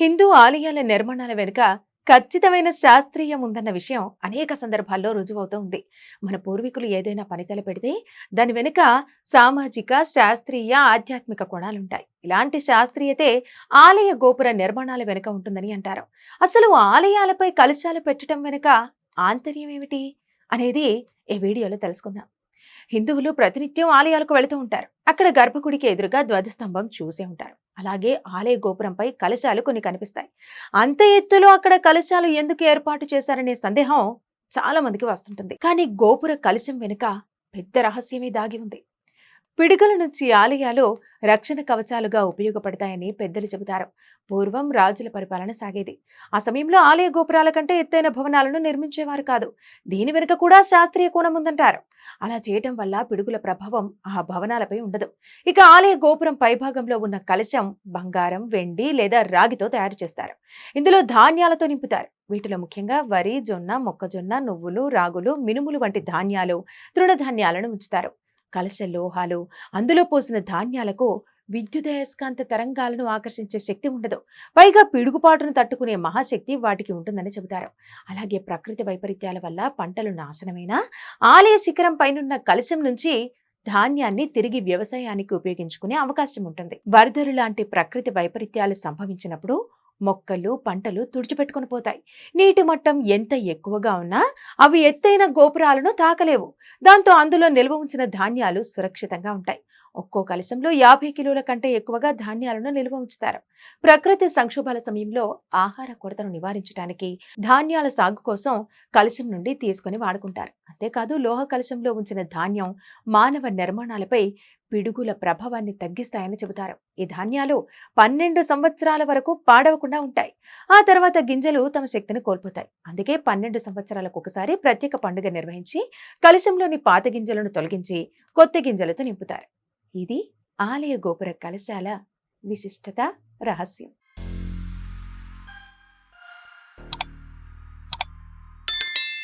హిందూ ఆలయాల నిర్మాణాల వెనుక ఖచ్చితమైన శాస్త్రీయం ఉందన్న విషయం అనేక సందర్భాల్లో రుజువవుతూ ఉంది. మన పూర్వీకులు ఏదైనా పనితల పెడితే దాని వెనుక సామాజిక శాస్త్రీయ ఆధ్యాత్మిక కోణాలుంటాయి. ఇలాంటి శాస్త్రీయతే ఆలయ గోపుర నిర్మాణాల వెనుక ఉంటుందని అంటారు. అసలు ఆలయాలపై కలశాలు పెట్టడం వెనుక ఆంతర్యం ఏమిటి అనేది ఈ వీడియోలో తెలుసుకుందాం. హిందువులు ప్రతినిత్యం ఆలయాలకు వెళుతూ ఉంటారు. అక్కడ గర్భగుడికి ఎదురుగా ధ్వజస్తంభం చూసే ఉంటారు. అలాగే ఆలయ గోపురంపై కలశాలు కొన్ని కనిపిస్తాయి. అంత ఎత్తులో అక్కడ కలశాలు ఎందుకు ఏర్పాటు చేశారనే సందేహం చాలా మందికి వస్తుంటుంది. కానీ గోపుర కలశం వెనుక పెద్ద రహస్యమే దాగి ఉంది. పిడుగుల నుంచి ఆలయాలు రక్షణ కవచాలుగా ఉపయోగపడతాయని పెద్దలు చెబుతారు. పూర్వం రాజుల పరిపాలన సాగేది. ఆ సమయంలో ఆలయ గోపురాల కంటే ఎత్తైన భవనాలను నిర్మించేవారు కాదు. దీని వెనుక కూడా శాస్త్రీయ కోణం ఉందంటారు. అలా చేయటం వల్ల పిడుగుల ప్రభావం ఆ భవనాలపై ఉండదు. ఇక ఆలయ గోపురం పైభాగంలో ఉన్న కలశం బంగారం వెండి లేదా రాగితో తయారు చేస్తారు. ఇందులో ధాన్యాలతో నింపుతారు. వీటిలో ముఖ్యంగా వరి జొన్న మొక్కజొన్న నువ్వులు రాగులు మినుములు వంటి ధాన్యాలు తృణధాన్యాలను ఉంచుతారు. కలశ లోహాలు అందులో పోసిన ధాన్యాలకు విద్యుదయస్కాంత తరంగాలను ఆకర్షించే శక్తి ఉండదు. పైగా పిడుగుపాటును తట్టుకునే మహాశక్తి వాటికి ఉంటుందని చెబుతారు. అలాగే ప్రకృతి వైపరీత్యాల వల్ల పంటలు నాశనమైనా ఆలయ శిఖరం పైనున్న కలశం నుంచి ధాన్యాన్ని తిరిగి వ్యవసాయానికి ఉపయోగించుకునే అవకాశం ఉంటుంది. వరదలు లాంటి ప్రకృతి వైపరీత్యాలు సంభవించినప్పుడు మొక్కలు పంటలు తుడిచిపెట్టుకుని పోతాయి. నీటి మట్టం ఎంత ఎక్కువగా ఉన్నా అవి ఎత్తైన గోపురాలను తాకలేవు. దాంతో అందులో నిల్వ ఉంచిన ధాన్యాలు సురక్షితంగా ఉంటాయి. ఒక్కో కలశంలో యాభై కిలోల కంటే ఎక్కువగా ధాన్యాలను నిల్వ ఉంచుతారు. ప్రకృతి సంక్షోభాల సమయంలో ఆహార కొరతను నివారించడానికి ధాన్యాల సాగు కోసం కలశం నుండి తీసుకొని వాడుకుంటారు. అంతేకాదు లోహ కలశంలో ఉంచిన ధాన్యం మానవ నిర్మాణాలపై పిడుగుల ప్రభావాన్ని తగ్గిస్తాయని చెబుతారు. ఈ ధాన్యాలు పన్నెండు సంవత్సరాల వరకు పాడవకుండా ఉంటాయి. ఆ తర్వాత గింజలు తమ శక్తిని కోల్పోతాయి. అందుకే పన్నెండు సంవత్సరాలకు ఒకసారి ప్రత్యేక పండుగ నిర్వహించి కలశంలోని పాత గింజలను తొలగించి కొత్త గింజలతో నింపుతారు. ఇది ఆలయ గోపుర కలశాల విశిష్టత రహస్యం.